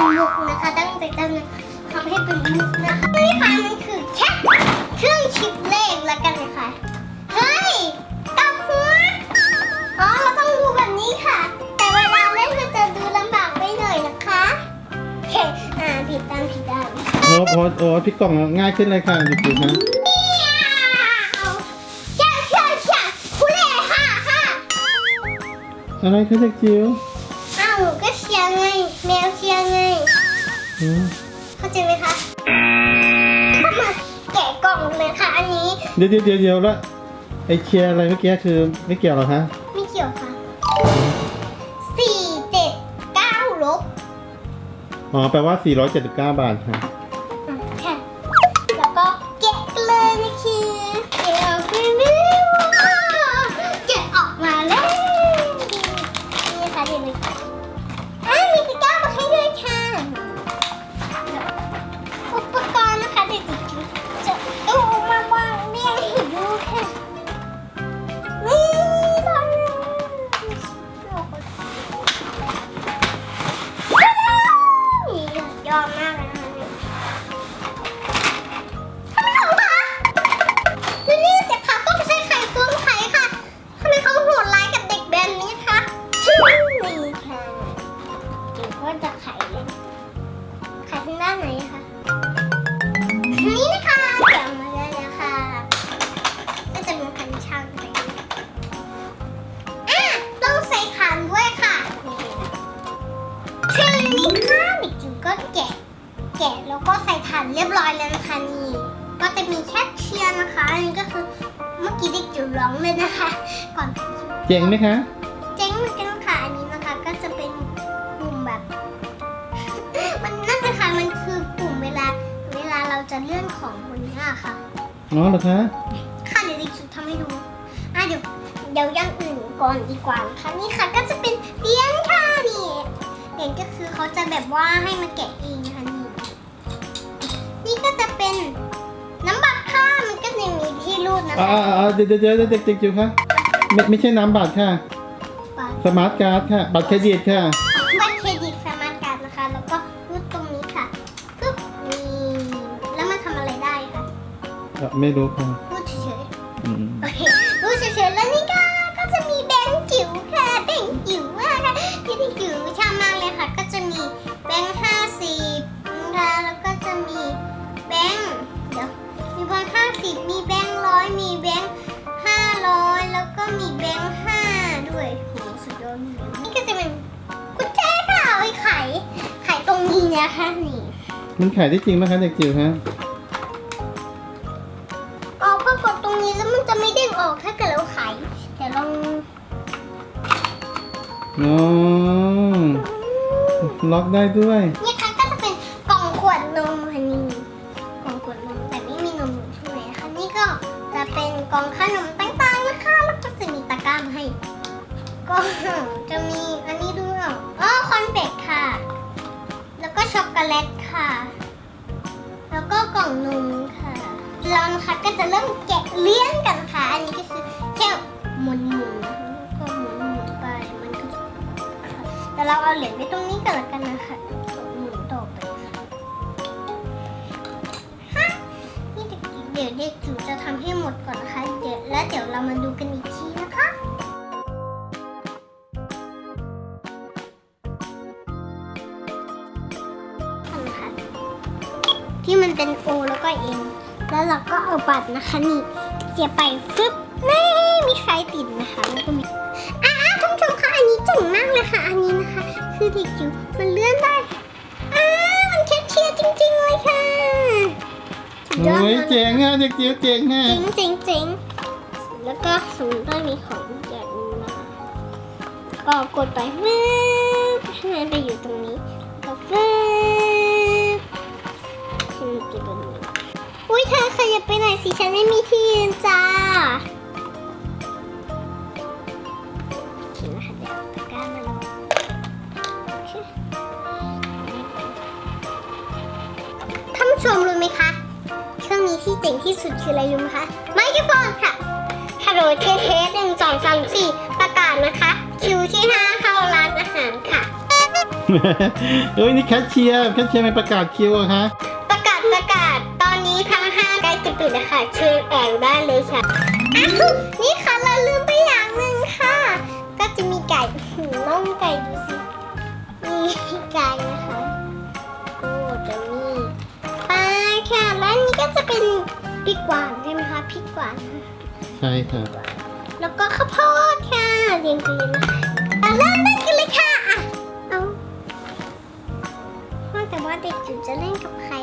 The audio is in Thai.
นึงใจทำให้เป็นมุกนะคะนี่ค่ะมันคือแค่เครื่องคิดเลขแล้วกันนะคะเฮ้ยกับหัวอ๋อเราต้องดูแบบนี้ค่ะ แต่เวลาเล่นมันจะดูลำบากไปหน่อยนะคะเฮ้อ่าผิดตามผิดตามโอ้โอ้โอ้พลิกกล่องง่ายขึ้นเลยค่ะเด็กจิ๋วคะเจ้าเจ้าเจ้าผู้เล่ฮ่าฮ่าอะไรคะเด็กจิ๋วอ้าวก็เแมวเชียร์ไงอืมเข้าใจไหมคะก็มาแกะกล่องเลยค่ะอันนี้ เดี๋ยวเดี๋ยวเดี๋ยวเดี๋ยวแล้วไอเชียร์อะไรเมื่อกี้คือไม่เกี่ยวหรอคะไม่เกี่ยวค่ะสี่เจ็ดเก้าลบอ๋อแปลว่า 479 บาทค่ะอะ บร้อยแล้วนะคะนี่ ก็จะมีแค่เชียร์นะคะอันนี้ก็คือเมื่อกี้เด็กจิ๋วร้องเลยนะคะ ก่อนเจ๋งไหมคะ เจ๊งเหมือนกันค่ะอันนี้นะคะ ก็จะเป็นปุ่มแบบ มันนั่นนะคะมันคือปุ่มเวลา เวลาเราจะเลื่อนของบนเนี้ยค่ะ อ๋อเหรอคะ ค่ะเดี๋ยวดิฉันทำให้ดูอะเดี๋ยวเดี๋ยวอย่างอื่นก่อนดีกว่านะคะนี่ค่ะก็จะเป็นเหรียญค่ะนี่เหรียญก็คือเขาจะแบบว่าให้มาแกะเองนะคะนี่นี่ ก็จะเป็นน้ำบัตรค่ะมันก็จะมีที่รูดนะอ่าคะอ่าอ่าเดี๋ยวเดี๋ยวเดี๋ยวเด็กจิ๋วคะไม่ไม่ใช่น้ำบัตรค่ะ บัตรสมาร์ทการ์ดค่ะ บัตรเครดิตค่ะ บัตรเครดิตสมาร์ทการ์ดนะคะ แล้วก็รูดตรงนี้ค่ะปึ๊บนี่แล้วมันทำอะไรได้คะเอ่อไม่รู้ค่ะ รูดเฉยๆอืม นี่ก็จะเป็นกุญแจค่ะเอาไว้ไขไขตรงนี้นะคะนี่มันขายได้จริงไหมคะเด็กจิ๋วคะออกก็กดตรงนี้แล้วมันจะไม่เด้งออกถ้าเกิดเราไขเดี๋ยวลองอ๋อล็อกได้ด้วยนี่ค่ะก็จะเป็น แล้วก็ช็อกโกแลตค่ะ แล้วก็กล่องนมค่ะแล้วนะคะก็จะเริ่มแกะเลี้ยงกันค่ะ อันนี้ก็คือแค่หมุนๆนะคะก็หมุนๆไปมันก็จะค่ะแต่เราเอาเหรียญไปตรงนี้กันละกันนะคะหมุนต่อไปฮะนี่เด็กเดี๋ยวเด็กจิ๋วจะทำให้หมดก่อนนะคะเดี๋ยวแล้วเดี๋ยวเรามาดูกันอีกทีนะคะ ที่มันเป็นโอแล้วก็เอ็นแล้วเราก็เอาบัตรนะคะนี่เสียบไปฟึบนี่มีไฟติดนะคะแล้วก็มีอ่าท่านผู้ชมคะอันนี้เจ๋งมากเลยค่ะ อันนี้นะคะ คือเด็กจิ๋วมันเลื่อนได้อ่ามันแคชเชียร์จริง ๆ เลยค่ะสุดยอดโอ้ยมากเจ๋งอะเด็กจิ๋วเจ๋งอะเจ๋งเจ๋งเจ๋งแล้วก็สมมติว่ามีของอย่างนี้มาก็กดไปฟึบให้มันไปอยู่ตรงนี้แล้วก็ฟึบฉัน จะเป็นอย่างนี้อุ้ยเธอขยับไปหน่อยสิฉันไม่มีที่ยืนจ้าโอเคนะคะเดี๋ยวเอาตะกร้ามาลงโอเคท่านผู้ชมรู้ไหมคะช่วงนี้ที่เจ๋งที่สุดคืออะไรรู้ไหมคะ ไมโครโฟนค่ะฮัลโหลเทสเทสหนึ่งสองสามสี่ประกาศนะคะ คิวที่ห้าเข้าร้านอาหารค่ะ เฮ้ยนี่แคชเชียร์แคชเชียร์ไม่ประกาศคิวอะคะางใกล้จะปิดแล้วค่ะเชิญแอบได้เลยค่ะอ้าวนี่ค่ะเราลืมไปอย่างหนึ่งค่ะ ก็จะมีไก่หืมน้องไก่ดูสิมีไก่นะคะโอ้จะมีปลาค่ะและอันนี้ก็จะเป็นพริกหวานใช่ไหมคะพริกหวานใช่ค่ะแล้วก็ข้าวโพดค่ะเรียงกันเลยนะคะเราเริ่มเล่นกันเลยค่ะอะเอาว่าแต่ว่าเด็กจิ๋วจะเล่นกับใคร